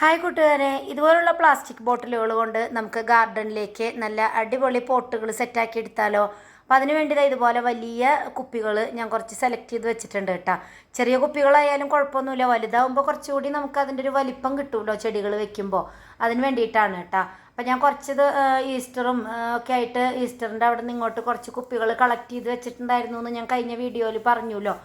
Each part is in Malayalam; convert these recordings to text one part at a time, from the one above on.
ഹായ് കൂട്ടുകാരെ. ഇതുപോലുള്ള പ്ലാസ്റ്റിക് ബോട്ടിലുകൾ കൊണ്ട് നമുക്ക് ഗാർഡനിലേക്ക് നല്ല അടിപൊളി പോട്ടുകൾ സെറ്റാക്കി എടുത്താലോ? അപ്പം അതിന് വേണ്ടി ദാ ഇതുപോലെ വലിയ കുപ്പികൾ ഞാൻ കുറച്ച് സെലക്ട് ചെയ്ത് വെച്ചിട്ടുണ്ട് കേട്ടോ. ചെറിയ കുപ്പികളായാലും കുഴപ്പമൊന്നുമില്ല. വലുതാവുമ്പോൾ കുറച്ചുകൂടി നമുക്ക് അതിന്റെ ഒരു വലിപ്പം കിട്ടുമല്ലോ ചെടികൾ വെക്കുമ്പോൾ അതിന് വേണ്ടിയിട്ടാണ് കേട്ടോ. അപ്പം ഞാൻ കുറച്ചത് ഈസ്റ്ററും ഒക്കെ ആയിട്ട് ഈസ്റ്ററിന്റെ അവിടെ നിന്ന് ഇങ്ങോട്ട് കുറച്ച് കുപ്പികൾ കളക്ട് ചെയ്ത് വെച്ചിട്ടുണ്ടായിരുന്നു എന്ന് ഞാൻ കഴിഞ്ഞ വീഡിയോയിൽ പറഞ്ഞുല്ലോ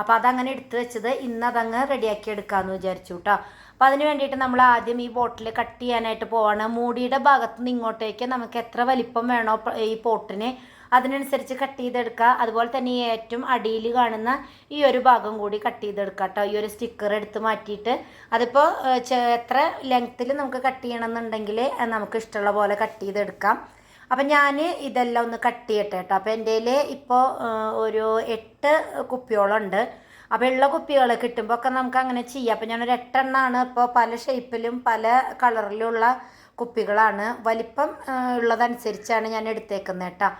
അപ്പോൾ അതങ്ങനെ എടുത്തു വെച്ചത് ഇന്ന് അതങ്ങ് റെഡിയാക്കി എടുക്കാമെന്ന് വിചാരിച്ചു കേട്ടോ. അപ്പോൾ അതിന് വേണ്ടിയിട്ട് നമ്മൾ ആദ്യം ഈ ബോട്ടിൽ കട്ട് ചെയ്യാനായിട്ട് പോവാണ്. മൂടിയുടെ ഭാഗത്ത് നിന്ന് ഇങ്ങോട്ടേക്ക് നമുക്ക് എത്ര വലിപ്പം വേണോ ഈ പോട്ടിന് അതിനനുസരിച്ച് കട്ട് ചെയ്തെടുക്കുക. അതുപോലെ തന്നെ ഏറ്റവും അടിയിൽ കാണുന്ന ഈ ഒരു ഭാഗം കൂടി കട്ട് ചെയ്തെടുക്കുക കേട്ടോ ഈ ഒരു സ്റ്റിക്കർ എടുത്ത് മാറ്റിയിട്ട് അതിപ്പോൾ എത്ര ലെങ്ത്തിൽ നമുക്ക് കട്ട് ചെയ്യണം എന്നുണ്ടെങ്കിൽ നമുക്ക് ഇഷ്ടമുള്ള പോലെ കട്ട് ചെയ്തെടുക്കാം. അപ്പം ഞാൻ ഇതെല്ലാം ഒന്ന് കട്ട് ചെയ്യട്ടെ കേട്ടോ അപ്പോൾ എന്റെ ഇപ്പോൾ ഒരു എട്ട് കുപ്പിയോളം ഉണ്ട്. അപ്പോൾ ഉള്ള കുപ്പികൾ കിട്ടുമ്പോൾ ഒക്കെ നമുക്ക് അങ്ങനെ ചെയ്യാം. അപ്പോൾ ഞാനൊരു എട്ടെണ്ണമാണ് ഇപ്പോൾ പല ഷേപ്പിലും പല കളറിലുള്ള കുപ്പികളാണ്. വലിപ്പം ഉള്ളതനുസരിച്ചാണ് ഞാൻ എടുത്തേക്കുന്നത് കേട്ടോ.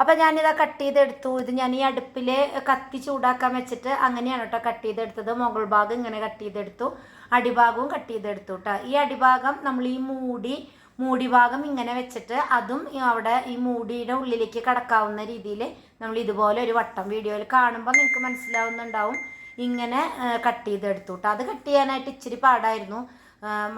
അപ്പോൾ ഞാനിതാ കട്ട് ചെയ്തെടുത്തു. ഇത് ഞാൻ ഈ അടുപ്പിൽ കത്തി ചൂടാക്കാൻ വെച്ചിട്ട് അങ്ങനെയാണ് കേട്ടോ കട്ട് ചെയ്തെടുത്തത്. മുകൾ ഭാഗം ഇങ്ങനെ കട്ട് ചെയ്തെടുത്തു. അടിഭാഗവും കട്ട് ചെയ്തെടുത്തു കേട്ടോ. ഈ അടിഭാഗം നമ്മൾ ഈ മൂടി മൂടി ഭാഗം ഇങ്ങനെ വെച്ചിട്ട് അതും അവിടെ ഈ മൂടിയുടെ ഉള്ളിലേക്ക് കടക്കാവുന്ന രീതിയിൽ നമ്മൾ ഇതുപോലെ ഒരു വട്ടം വീഡിയോയിൽ കാണുമ്പോൾ നിങ്ങൾക്ക് മനസ്സിലാവുന്നുണ്ടാവും. ഇങ്ങനെ കട്ട് ചെയ്തെടുത്തു കേട്ടോ അത് കട്ട് ചെയ്യാനായിട്ട് ഇച്ചിരി പാടായിരുന്നു.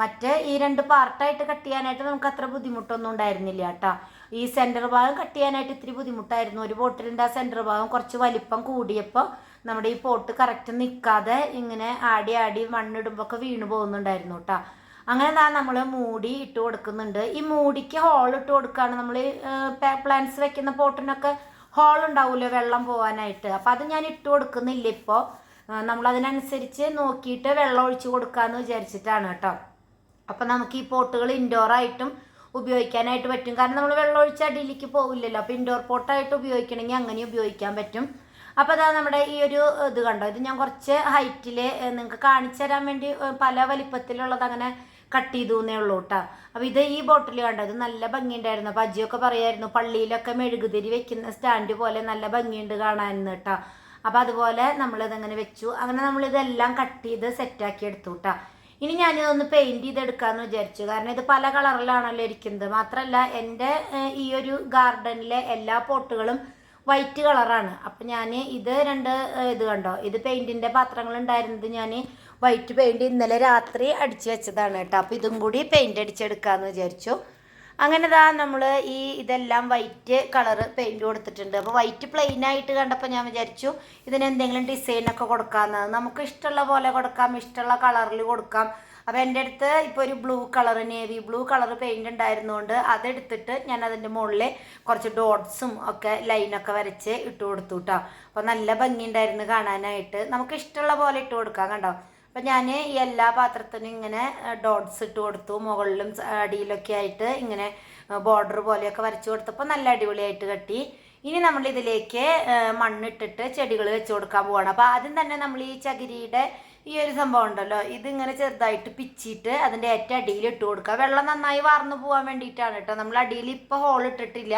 മറ്റേ ഈ രണ്ട് പാർട്ടായിട്ട് കട്ട് ചെയ്യാനായിട്ട് നമുക്ക് അത്ര ബുദ്ധിമുട്ടൊന്നും ഉണ്ടായിരുന്നില്ല കേട്ടോ ഈ സെന്റർ ഭാഗം കട്ട് ചെയ്യാനായിട്ട് ഇത്തിരി ബുദ്ധിമുട്ടായിരുന്നു. ഒരു ബോട്ടിലിന്റെ ആ സെന്റർ ഭാഗം കുറച്ച് വലിപ്പം കൂടിയപ്പോൾ നമ്മുടെ ഈ പോട്ട് കറക്റ്റ് നിൽക്കാതെ ഇങ്ങനെ ആടി ആടി മണ്ണിടുമ്പോൾ ഒക്കെ വീണു പോകുന്നുണ്ടായിരുന്നു കേട്ടോ അങ്ങനെ എന്താ നമ്മൾ മൂടി ഇട്ട് കൊടുക്കുന്നുണ്ട്. ഈ മൂടിക്ക് ഹോൾ ഇട്ട് കൊടുക്കുകയാണ് നമ്മൾ പ്ലാന്റ്സ് വെക്കുന്ന പോട്ടിനൊക്കെ ഹോൾ ഉണ്ടാവുമല്ലോ വെള്ളം പോകാനായിട്ട് അപ്പം അത് ഞാൻ ഇട്ട് കൊടുക്കുന്നില്ല ഇപ്പോൾ നമ്മൾ അതിനനുസരിച്ച് നോക്കിയിട്ട് വെള്ളം ഒഴിച്ച് കൊടുക്കാമെന്ന് വിചാരിച്ചിട്ടാണ് കേട്ടോ. അപ്പം നമുക്ക് ഈ പോട്ടുകൾ ഇൻഡോറായിട്ടും ഉപയോഗിക്കാനായിട്ട് പറ്റും. കാരണം നമ്മൾ വെള്ളം ഒഴിച്ച് അടിയിലേക്ക് പോകില്ലല്ലോ അപ്പോൾ ഇൻഡോർ പോട്ടായിട്ട് ഉപയോഗിക്കണമെങ്കിൽ അങ്ങനെ ഉപയോഗിക്കാൻ പറ്റും. അപ്പോൾ അതാ നമ്മുടെ ഈ ഒരു ഇത് കണ്ടോ? ഇത് ഞാൻ കുറച്ച് ഹൈറ്റിൽ നിങ്ങൾക്ക് കാണിച്ചു തരാൻ വേണ്ടി പല വലിപ്പത്തിലുള്ളത് അങ്ങനെ കട്ട് ചെയ്തു എന്നേ ഉള്ളൂ കേട്ടോ അപ്പോൾ ഇത് ഈ ബോട്ടിൽ കണ്ടത് നല്ല ഭംഗിയുണ്ടായിരുന്നു. അപ്പോൾ അജിയൊക്കെ പറയായിരുന്നു പള്ളിയിലൊക്കെ മെഴുകുതിരി വെക്കുന്ന സ്റ്റാൻഡ് പോലെ നല്ല ഭംഗിയുണ്ട് കാണാനെന്ന് കേട്ടോ അപ്പോൾ അതുപോലെ നമ്മളിതങ്ങനെ വെച്ചു. അങ്ങനെ നമ്മളിതെല്ലാം കട്ട് ചെയ്ത് സെറ്റാക്കി എടുത്തു കേട്ടോ ഇനി ഞാനിതൊന്ന് പെയിന്റ് ചെയ്തെടുക്കാമെന്ന് വിചാരിച്ചു. കാരണം ഇത് പല കളറിലാണല്ലോ ഇരിക്കുന്നത്. മാത്രമല്ല എന്റെ ഈ ഒരു ഗാർഡനിലെ എല്ലാ പോട്ടുകളും വൈറ്റ് കളറാണ്. അപ്പം ഞാൻ ഇത് രണ്ട് ഇത് കണ്ടോ? ഇത് പെയിന്റിന്റെ പാത്രങ്ങൾ ഉണ്ടായിരുന്നത് ഞാൻ വൈറ്റ് പെയിന്റ് ഇന്നലെ രാത്രി അടിച്ചു വെച്ചതാണ് കേട്ടോ. അപ്പോൾ ഇതും കൂടി പെയിന്റ് അടിച്ചെടുക്കാമെന്ന് വിചാരിച്ചു. അങ്ങനെ ഇതാ നമ്മൾ ഈ ഇതെല്ലാം വൈറ്റ് കളറ് പെയിന്റ് കൊടുത്തിട്ടുണ്ട്. അപ്പോൾ വൈറ്റ് പ്ലെയിൻ ആയിട്ട് കണ്ടപ്പോൾ ഞാൻ വിചാരിച്ചു ഇതിന് എന്തെങ്കിലും ഡിസൈനൊക്കെ കൊടുക്കാമെന്നത് നമുക്ക് ഇഷ്ടമുള്ള പോലെ കൊടുക്കാം ഇഷ്ടമുള്ള കളറിൽ കൊടുക്കാം. അപ്പോൾ എന്റെ അടുത്ത് ഇപ്പോൾ ഒരു blue colour navy blue colour paint ഉണ്ടായിരുന്നുകൊണ്ട് അതെടുത്തിട്ട് ഞാൻ അതിന്റെ മുകളിൽ കുറച്ച് ഡോട്ട്സും ഒക്കെ ലൈനൊക്കെ വരച്ച് ഇട്ട് കൊടുത്തു കേട്ടോ അപ്പോൾ നല്ല ഭംഗിയുണ്ടായിരുന്നു കാണാനായിട്ട്. നമുക്ക് ഇഷ്ടമുള്ള പോലെ ഇട്ട് കൊടുക്കാം കണ്ടോ? അപ്പം ഞാൻ ഈ എല്ലാ പാത്രത്തിനും ഇങ്ങനെ ഡോട്ട്സ് ഇട്ട് കൊടുത്തു. മുകളിലും അടിയിലൊക്കെ ആയിട്ട് ഇങ്ങനെ ബോർഡർ പോലെയൊക്കെ വരച്ചു കൊടുത്തപ്പോൾ നല്ല അടിപൊളിയായിട്ട് കട്ടി. ഇനി നമ്മൾ ഇതിലേക്ക് മണ്ണിട്ടിട്ട് ചെടികൾ വെച്ച് കൊടുക്കാൻ പോവാണ്. അപ്പോൾ ആദ്യം തന്നെ നമ്മൾ ഈ ചകിരിയുടെ ഈ ഒരു സംഭവം ഉണ്ടല്ലോ. ഇതിങ്ങനെ ചെറുതായിട്ട് പിച്ചിട്ട് അതിന്റെ ഏറ്റവും അടിയിൽ ഇട്ട് കൊടുക്കുക. വെള്ളം നന്നായി വാർന്നു പോകാൻ വേണ്ടിയിട്ടാണ് കേട്ടോ. നമ്മൾ അടിയിൽ ഇപ്പോൾ ഹോൾ ഇട്ടിട്ടില്ല.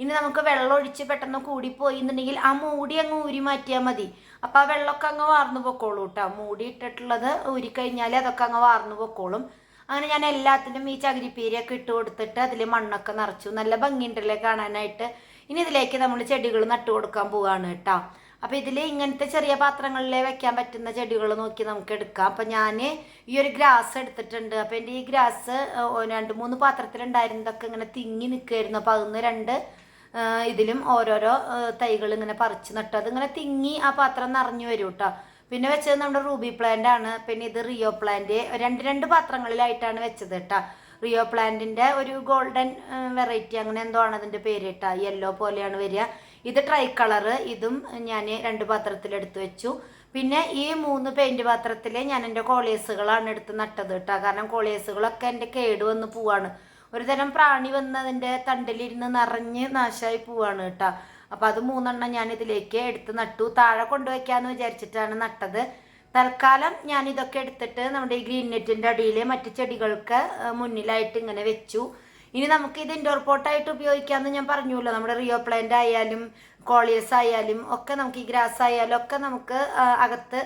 ഇനി നമുക്ക് വെള്ളം ഒഴിച്ച് പെട്ടെന്ന് കൂടിപ്പോയി എന്നുണ്ടെങ്കിൽ ആ മൂടി അങ്ങ് ഊരി മാറ്റിയാൽ മതി. അപ്പോൾ ആ വെള്ളമൊക്കെ അങ്ങ് വാർന്നു പൊക്കോളൂ കേട്ടോ. മൂടി ഇട്ടിട്ടുള്ളത് ഊരിക്കഴിഞ്ഞാൽ അതൊക്കെ അങ്ങ് വാർന്നു പൊക്കോളും. അങ്ങനെ ഞാൻ എല്ലാത്തിനും ഈ ചകിരിപ്പീരിയൊക്കെ ഇട്ട് കൊടുത്തിട്ട് അതിൽ മണ്ണൊക്കെ നിറച്ചു. നല്ല ഭംഗിയുണ്ടല്ലേ കാണാനായിട്ട്. ഇനി ഇതിലേക്ക് നമ്മൾ ചെടികൾ നട്ടു കൊടുക്കാൻ പോവാണ് കേട്ടോ. അപ്പോൾ ഇതിൽ ഇങ്ങനത്തെ ചെറിയ പാത്രങ്ങളിൽ വെക്കാൻ പറ്റുന്ന ചെടികൾ നോക്കി നമുക്ക് എടുക്കാം. അപ്പോൾ ഞാൻ ഈ ഒരു ഗ്രാസ് എടുത്തിട്ടുണ്ട്. അപ്പോൾ എന്റെ ഈ ഗ്രാസ് രണ്ട് മൂന്ന് പാത്രത്തിലുണ്ടായിരുന്നതൊക്കെ ഇങ്ങനെ തിങ്ങി നിൽക്കുമായിരുന്നു അപ്പോൾ അതൊന്ന് രണ്ട് ഇതിലും ഓരോരോ തൈകൾ ഇങ്ങനെ പറിച്ച് നട്ടു. അതിങ്ങനെ തിങ്ങി ആ പാത്രം നിറഞ്ഞു വരും കേട്ടോ. പിന്നെ വെച്ചത് നമ്മുടെ റൂബി പ്ലാന്റ് ആണ്. പിന്നെ ഇത് റിയോ പ്ലാന്റ്. രണ്ട് രണ്ട് പാത്രങ്ങളിലായിട്ടാണ് വെച്ചത് കേട്ടോ. റിയോ പ്ലാന്റിന്റെ ഒരു ഗോൾഡൻ വെറൈറ്റി അങ്ങനെ എന്തോ ആണ് അതിന്റെ പേര് കേട്ടോ. യെല്ലോ പോലെയാണ് വരിക. ഇത് ട്രൈ കളറ് ഇതും ഞാൻ രണ്ട് പാത്രത്തിൽ എടുത്തു വെച്ചു. പിന്നെ ഈ മൂന്ന് പെയിന്റ് പാത്രത്തിൽ ഞാൻ എന്റെ കോളിയസുകളാണ് എടുത്ത് നട്ടത് കേട്ടോ കാരണം കോളിയസുകളൊക്കെ എന്റെ കേട് വന്ന് പോവാണ്. ഒരു തരം പ്രാണി വന്നതിന്റെ തണ്ടിലിരുന്ന് നിറഞ്ഞ് നാശമായി പോവാണ് കേട്ടോ അപ്പം അത് മൂന്നെണ്ണം ഞാൻ ഇതിലേക്ക് എടുത്ത് നട്ടു. താഴെ കൊണ്ടുവയ്ക്കാന്ന് വിചാരിച്ചിട്ടാണ് നട്ടത്. തൽക്കാലം ഞാൻ ഇതൊക്കെ എടുത്തിട്ട് നമ്മുടെ ഈ ഗ്രീൻ നെറ്റിന്റെ അടിയിൽ മറ്റു ചെടികൾക്ക് മുന്നിലായിട്ട് ഇങ്ങനെ വെച്ചു. ഇനി നമുക്ക് ഇത് ഇൻഡോർ പോട്ടായിട്ട് ഉപയോഗിക്കാമെന്ന് ഞാൻ പറഞ്ഞല്ലോ നമ്മുടെ റിയോ പ്ലാന്റ് ആയാലും കോളിയസ് ആയാലും ഒക്കെ നമുക്ക് ഈ ഗ്രാസ് ആയാലും ഒക്കെ നമുക്ക് അകത്ത്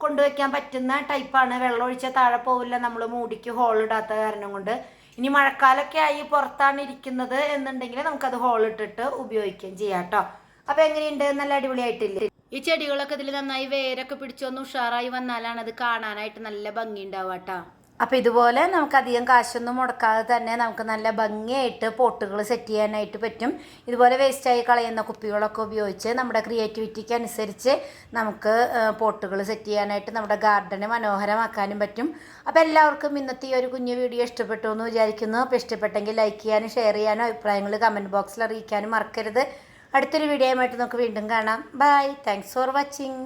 കൊണ്ടുവയ്ക്കാൻ പറ്റുന്ന ടൈപ്പാണ് വെള്ളം ഒഴിച്ചാൽ താഴെ പോവില്ല. നമ്മൾ മൂടിക്ക് ഹോൾ ഇടാത്ത കാരണം കൊണ്ട്. ഇനി മഴക്കാലമൊക്കെ ആയി പുറത്താണ് ഇരിക്കുന്നത് എന്നുണ്ടെങ്കിൽ നമുക്കത് ഹോൾ ഇട്ടിട്ട് ഉപയോഗിക്കുകയും ചെയ്യാം കേട്ടോ അപ്പോൾ എങ്ങനെയുണ്ട്? നല്ല അടിപൊളിയായിട്ടില്ലേ? ഈ ചെടികളൊക്കെ ഇതിൽ നന്നായി വേരൊക്കെ പിടിച്ചൊന്ന് ഉഷാറായി വന്നാലാണ് അത് കാണാനായിട്ട് നല്ല ഭംഗി ഉണ്ടാവുക കേട്ടോ അപ്പോൾ ഇതുപോലെ നമുക്ക് അധികം കാശൊന്നും മുടക്കാതെ തന്നെ നമുക്ക് നല്ല ഭംഗിയായിട്ട് പോട്ടുകൾ സെറ്റ് ചെയ്യാനായിട്ട് പറ്റും. ഇതുപോലെ വേസ്റ്റായി കളയുന്ന കുപ്പികളൊക്കെ ഉപയോഗിച്ച് നമ്മുടെ ക്രിയേറ്റിവിറ്റിക്ക് അനുസരിച്ച് നമുക്ക് പോട്ടുകൾ സെറ്റ് ചെയ്യാനായിട്ട് നമ്മുടെ ഗാർഡനെ മനോഹരമാക്കാനും പറ്റും. അപ്പോൾ എല്ലാവർക്കും ഇന്നത്തെ ഈ ഒരു കുഞ്ഞു വീഡിയോ ഇഷ്ടപ്പെട്ടു എന്ന് വിചാരിക്കുന്നു. അപ്പോൾ ഇഷ്ടപ്പെട്ടെങ്കിൽ ലൈക്ക് ചെയ്യാനും ഷെയർ ചെയ്യാനും അഭിപ്രായങ്ങൾ കമന്റ് ബോക്സിൽ അറിയിക്കാനും മറക്കരുത്. അടുത്തൊരു വീഡിയോയുമായിട്ട് നമുക്ക് വീണ്ടും കാണാം. Bye thanks for watching